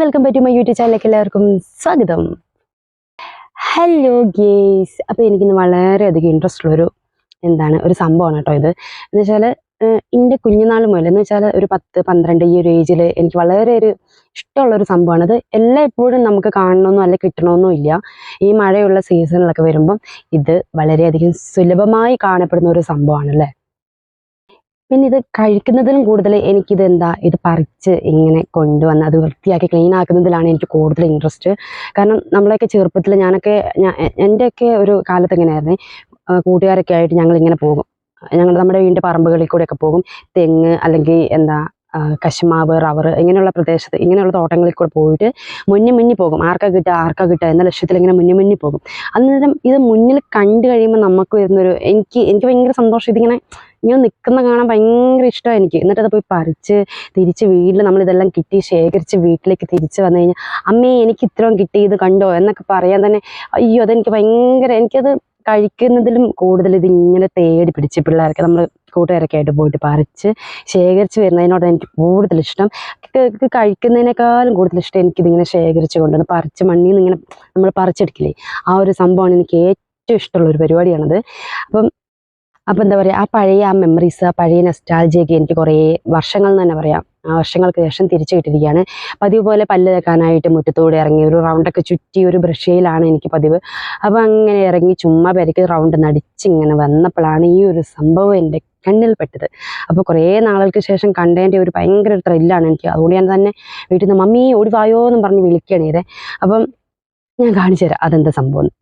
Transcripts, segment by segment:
Welcome to my YouTube ചാനലിലേക്ക് എല്ലാവർക്കും സ്വാഗതം. ഹലോ ഗേസ് അപ്പോൾ എനിക്കിന്ന് വളരെയധികം ഇൻട്രസ്റ്റ് ഉള്ളൊരു എന്താണ് ഒരു സംഭവമാണ് കേട്ടോ ഇത്. എന്ന് വെച്ചാൽ എന്റെ കുഞ്ഞുനാൾ മുതൽ എന്ന് വെച്ചാൽ ഒരു പത്ത് പന്ത്രണ്ട് ഈ ഒരു ഏജിൽ എനിക്ക് വളരെ ഒരു ഇഷ്ടമുള്ളൊരു സംഭവമാണ് അത് എല്ലാം എപ്പോഴും നമുക്ക് കാണണമെന്നോ അല്ല കിട്ടണമെന്നോ ഇല്ല. ഈ മഴയുള്ള സീസണിലൊക്കെ വരുമ്പം ഇത് വളരെയധികം സുലഭമായി കാണപ്പെടുന്ന ഒരു സംഭവമാണ് അല്ലേ പിന്നെ ഇത് കഴിക്കുന്നതിലും കൂടുതൽ എനിക്കിത് എന്താ ഇത് പറിച്ച് ഇങ്ങനെ കൊണ്ടുവന്ന് അത് വൃത്തിയാക്കി ക്ലീൻ ആക്കുന്നതിലാണ് എനിക്ക് കൂടുതൽ ഇൻട്രസ്റ്റ് കാരണം നമ്മളെയൊക്കെ ചെറുപ്പത്തിൽ ഞാനൊക്കെ ഞാൻ എന്റെയൊക്കെ ഒരു കാലത്ത് എങ്ങനെയായിരുന്നേ? ആ, കൂട്ടുകാരൊക്കെ ആയിട്ട് ഞങ്ങൾ ഇങ്ങനെ പോകും. ഞങ്ങൾ നമ്മുടെ വീടിന്റെ പറമ്പുകളിൽ കൂടെയൊക്കെ പോകും. തെങ്ങ് അല്ലെങ്കിൽ എന്താ കശുമാവ് റവർ ഇങ്ങനെയുള്ള പ്രദേശത്ത് ഇങ്ങനെയുള്ള തോട്ടങ്ങളിൽ കൂടെ പോയിട്ട് മുന്നിൽ മുന്നിൽ പോകും. ആർക്കാ കിട്ടുക ആർക്കാ കിട്ടുക എന്ന ലക്ഷ്യത്തിൽ ഇങ്ങനെ മുന്നിൽ മുന്നിൽ പോകും. അന്നേരം ഇത് മുന്നിൽ കണ്ടു കഴിയുമ്പോൾ നമുക്ക് വരുന്നൊരു എനിക്ക് എനിക്ക് ഭയങ്കര സന്തോഷം. ഇതിങ്ങനെ ഇങ്ങനെ നിൽക്കുന്ന കാണാൻ ഭയങ്കര ഇഷ്ടമാണ് എനിക്ക്. എന്നിട്ട് പോയി പറിച്ച് തിരിച്ച് വീട്ടിൽ നമ്മൾ ഇതെല്ലാം കിട്ടി ശേഖരിച്ച് വീട്ടിലേക്ക് തിരിച്ച് വന്നു കഴിഞ്ഞാൽ അമ്മേ എനിക്ക് ഇത്രയും കിട്ടി ഇത് കണ്ടോ? എന്നൊക്കെ പറയാൻ തന്നെ അയ്യോ അതെനിക്ക് ഭയങ്കര എനിക്കത് കഴിക്കുന്നതിലും കൂടുതൽ ഇതിങ്ങനെ തേടി പിടിച്ച് പിള്ളേരൊക്കെ നമ്മൾ കൂട്ടുകാരൊക്കെ ആയിട്ട് പോയിട്ട് പറിച്ച് ശേഖരിച്ച് വരുന്നതിനോട് എനിക്ക് കൂടുതൽ ഇഷ്ടം. കഴിക്കുന്നതിനേക്കാളും കൂടുതൽ ഇഷ്ടം എനിക്കിതിങ്ങനെ ശേഖരിച്ച് കൊണ്ടുവന്ന് പറിച്ച് മണ്ണിൽ നിന്ന് ഇങ്ങനെ നമ്മൾ പറിച്ചെടുക്കില്ലേ? ആ ഒരു സംഭവമാണ് എനിക്ക് ഏറ്റവും ഇഷ്ടമുള്ള ഒരു പരിപാടിയാണത്. അപ്പം അപ്പം എന്താ പറയുക ആ പഴയ ആ മെമ്മറീസ് ആ പഴയ നെസ്റ്റാൾജിയൊക്കെ എനിക്ക് കുറേ വർഷങ്ങൾ എന്ന് തന്നെ പറയാം. ആ വർഷങ്ങൾക്ക് ശേഷം തിരിച്ചു കിട്ടിയിരിക്കുകയാണ്. പതിവ് പോലെ പല്ല് തേക്കാനായിട്ട് മുറ്റത്തൂടെ ഇറങ്ങി ഒരു റൗണ്ടൊക്കെ ചുറ്റി ഒരു ബ്രഷയിലാണ് എനിക്ക് പതിവ്. അപ്പോൾ അങ്ങനെ ഇറങ്ങി ചുമ്മാ പെരക്ക് റൗണ്ട് നടിച്ചിങ്ങനെ വന്നപ്പോഴാണ് ഈ ഒരു സംഭവം എന്റെ കണ്ണിൽ പെട്ടത്. അപ്പോൾ കുറേ നാളുകൾക്ക് ശേഷം കണ്ടതിന്റെ ഒരു ഭയങ്കര ഒരു ത്രില്ലാണ് എനിക്ക്. അതുകൊണ്ട് ഞാൻ തന്നെ വീട്ടിൽ നിന്ന് മമ്മി ഓടി വായോ എന്നും പറഞ്ഞ് വിളിക്കണേ അപ്പം ഞാൻ കാണിച്ചു തരാം അതെന്താ സംഭവം എന്ന്.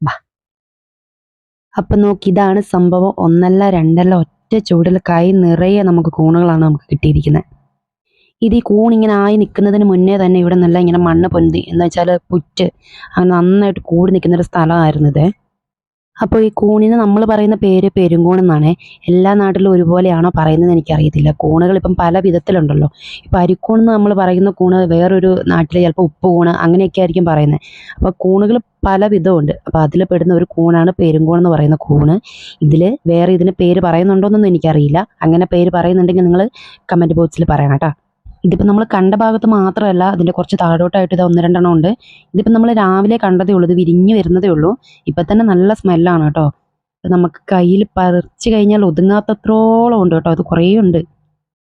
അപ്പം നോക്കി ഇതാണ് സംഭവം. ഒന്നല്ല രണ്ടല്ല ഒറ്റ ചൂടിൽ കൈ നിറയെ നമുക്ക് കൂണുകളാണ് നമുക്ക് കിട്ടിയിരിക്കുന്നത് ഇത് ഈ കൂൺ ഇങ്ങനെ ആയി നിൽക്കുന്നതിന് മുന്നേ തന്നെ ഇവിടെ നല്ല ഇങ്ങനെ മണ്ണ് പൊന്തി എന്ന് വെച്ചാൽ പുറ്റ് അങ്ങനെ നന്നായിട്ട് കൂടി നിൽക്കുന്നൊരു സ്ഥലമായിരുന്നു ഇത്. അപ്പോൾ ഈ കൂണിന് നമ്മൾ പറയുന്ന പേര് പെരുങ്കൂണെന്നാണ് എല്ലാ നാട്ടിലും ഒരുപോലെയാണോ പറയുന്നത് എനിക്കറിയത്തില്ല. കൂണുകൾ ഇപ്പം പല വിധത്തിലുണ്ടല്ലോ. ഇപ്പം അരിക്കൂൺ എന്ന് നമ്മൾ പറയുന്ന കൂണ് വേറൊരു നാട്ടിൽ ചിലപ്പോൾ ഉപ്പ് കൂണ് അങ്ങനെയൊക്കെ ആയിരിക്കും പറയുന്നത്. അപ്പോൾ കൂണുകൾ പല വിധമുണ്ട്. അപ്പോൾ അതിൽ പെടുന്ന ഒരു കൂണാണ് പെരുങ്കൂൺ എന്ന് പറയുന്ന കൂണ്. ഇതിൽ വേറെ ഇതിന് പേര് പറയുന്നുണ്ടോ പറയുന്നുണ്ടോയെന്നൊന്നും എനിക്കറിയില്ല. അങ്ങനെ പേര് പറയുന്നുണ്ടെങ്കിൽ നിങ്ങൾ കമന്റ് ബോക്സിൽ പറയണം കേട്ടോ. ഇതിപ്പോൾ നമ്മൾ കണ്ട ഭാഗത്ത് മാത്രമല്ല അതിന്റെ കുറച്ച് താഴോട്ടായിട്ട് ഇത് ഒന്ന് രണ്ടെണ്ണം ഉണ്ട്. ഇതിപ്പോൾ നമ്മൾ രാവിലെ കണ്ടതേ ഉള്ളൂ ഇത് വിരിഞ്ഞ് വരുന്നതേ ഉള്ളൂ. ഇപ്പം തന്നെ നല്ല സ്മെല്ലാണ് കേട്ടോ. നമുക്ക് കയ്യിൽ പറിച്ച് കഴിഞ്ഞാൽ ഒതുങ്ങാത്തത്രോളം ഉണ്ട് കേട്ടോ. അത് കുറേ ഉണ്ട്.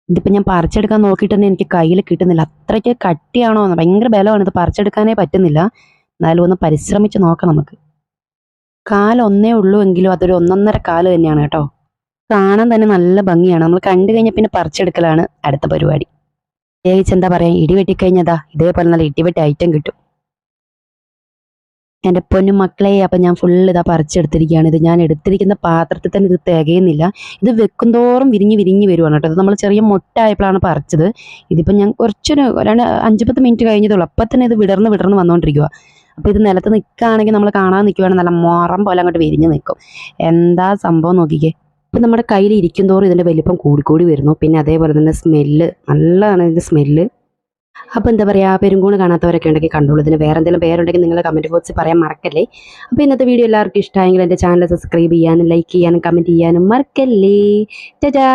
ഇതിപ്പോൾ ഞാൻ പറിച്ചെടുക്കാൻ നോക്കിയിട്ട് തന്നെ എനിക്ക് കയ്യിൽ കിട്ടുന്നില്ല. അത്രയ്ക്ക് കട്ടിയാണോ എന്ന് ഭയങ്കര ബലമാണ്. ഇത് പറിച്ചെടുക്കാനേ പറ്റുന്നില്ല. എന്നാലും ഒന്ന് പരിശ്രമിച്ച് നോക്കാം നമുക്ക്. കാലൊന്നേ ഉള്ളൂ എങ്കിലും അതൊരു ഒന്നൊന്നര കാൽ തന്നെയാണ് കേട്ടോ. കാണാൻ തന്നെ നല്ല ഭംഗിയാണ്. നമ്മൾ കണ്ടു കഴിഞ്ഞാൽ പിന്നെ പറിച്ചെടുക്കലാണ് അടുത്ത പരിപാടി. പ്രത്യേകിച്ച് എന്താ പറയുക ഇടി വെട്ടിക്കഴിഞ്ഞതാ. ഇതേപോലെ നല്ല ഇടിവെട്ടി ഐറ്റം കിട്ടും. എന്റെ പൊന്നും മക്കളെ അപ്പം ഞാൻ ഫുള്ള് ഇതാ പറിച്ചെടുത്തിരിക്കുകയാണ്. ഇത് ഞാൻ എടുത്തിരിക്കുന്ന പാത്രത്തിൽ തന്നെ ഇത് തികയുന്നില്ല. ഇത് വെക്കും തോറും വിരിഞ്ഞ് വിരിഞ്ഞ് വരുവാണ് കേട്ടോ. ഇത് നമ്മൾ ചെറിയ മുട്ടായപ്പോഴാണ് പറിച്ചത്. ഇതിപ്പോൾ ഞാൻ കുറച്ചൊരു രണ്ട് അഞ്ച് പത്ത് മിനിറ്റ് കഴിഞ്ഞതുള്ളൂ അപ്പം തന്നെ ഇത് വിടർന്ന് വിടർന്ന് വന്നുകൊണ്ടിരിക്കുക അപ്പോൾ ഇത് നിലത്ത് നിൽക്കുകയാണെങ്കിൽ നമ്മൾ കാണാൻ നിൽക്കുവാണെങ്കിൽ നല്ല മുറം പോലെ അങ്ങോട്ട് വിരിഞ്ഞ് നിൽക്കും. എന്താ സംഭവം നോക്കിക്കേ. ഇപ്പം നമ്മുടെ കയ്യിൽ ഇരിക്കും തോറും ഇതിന്റെ വലിപ്പം കൂടിക്കൂടി വരുന്നു. പിന്നെ അതേപോലെ തന്നെ സ്മെല്ല് നല്ലതാണ് ഇതിന്റെ സ്മെല്ല്. അപ്പോൾ എന്താ പറയുക പെരുങ്കൂണ് കാണാത്തവരൊക്കെ ഉണ്ടെങ്കിൽ കണ്ടോളൂ. ഇതിന് വേറെ എന്തെങ്കിലും പേരുണ്ടെങ്കിൽ നിങ്ങൾ കമന്റ് ബോക്സിൽ പറയാൻ മറക്കല്ലേ. അപ്പോൾ ഇന്നത്തെ വീഡിയോ എല്ലാവർക്കും ഇഷ്ടമായെങ്കിൽ എന്റെ ചാനൽ സബ്സ്ക്രൈബ് ചെയ്യാനും ലൈക്ക് ചെയ്യാനും കമന്റ് ചെയ്യാനും മറക്കല്ലേ. ടാ.